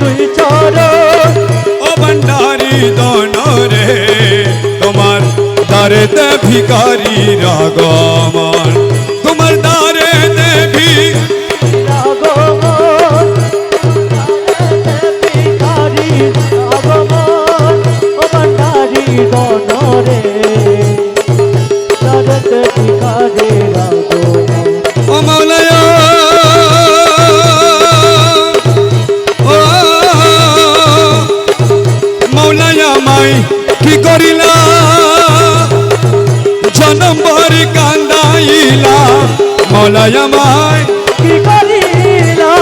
দুই চর। ও ভান্ডারি দন রে তোমার দারে দে ভিকারি রাগমন। তোমার দারে দে ভিকারি রাগমন। ও ভান্ডারি দন রে। জনম ভরি কান্দাইলা মৌলায়া মাই কি করিলা?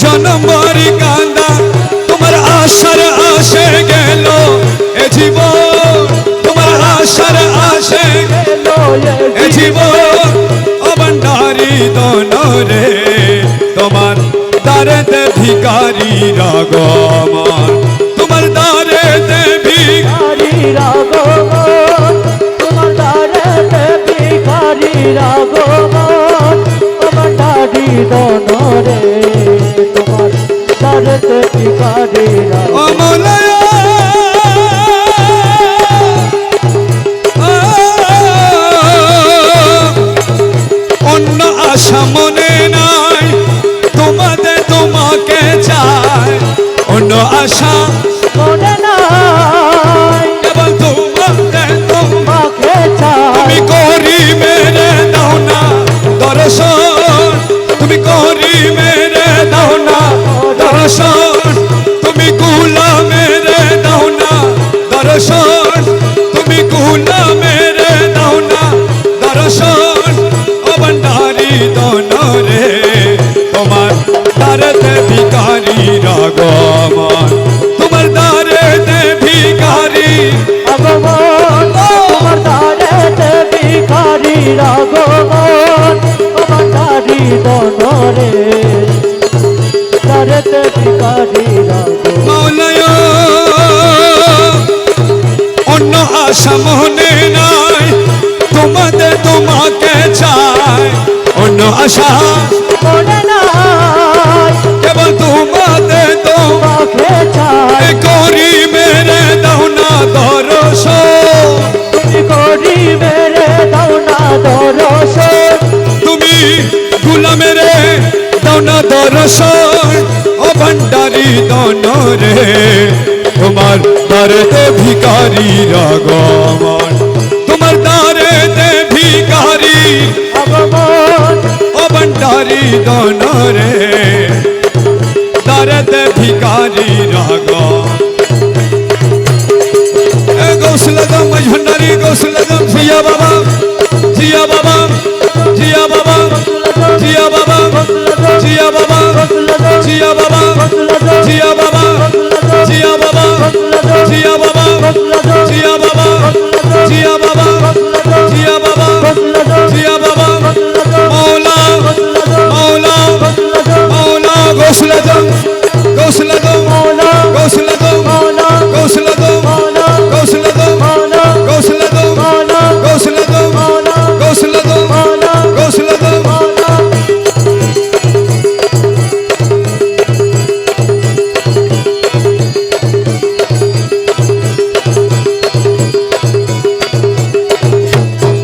জনম ভরি কান্দা, তোমার আশার আসে গেল এ জীবন। তোমার আশার আসে এলো এ জীবন। ও দনরে, তোমার দারেতে ভিকারি রাগমন। তোমার দারেতে ভিক ভিখারি আগমন দারতে ভিখারি ভান্ডারি গণরে তোমার অন্য আশা মনে নাই তোমাদের তোমাকে চাই। অন্য আশা মনে দর্শন, তুমি কুলা মেরে দাও না? দর্শন, ও ভণ্ডারি দনরে, তোমার দারেতে ভিকারি রাগমন তোমার দারেতে ভিকারি আগমন। তোমার দারতে ভিখারি আগমন। ও ভান্ডারি গণরে আশা মনে নাই। কেবল তোমাদের মাকে চাই। করি মেরে দাও না দরস। তুমি করি মেরে দাও না দর্শন তুমি গুলা মেরে দাও না দরস। ও ভণ্ডারি দনরে তোমার দারেতে ভিকারি রাগমন ভণ্ডারি রাগ গৌস লগম ভণ্ডারি গৌস লগম জিয়া বাবা জিয়া বাবা জিয়া বাবা জিয়া বাবা জিয়া বাবা জিয়া বাবা জিয়া বাবা জিয়া বাবা জিয়া বাবা জিয়া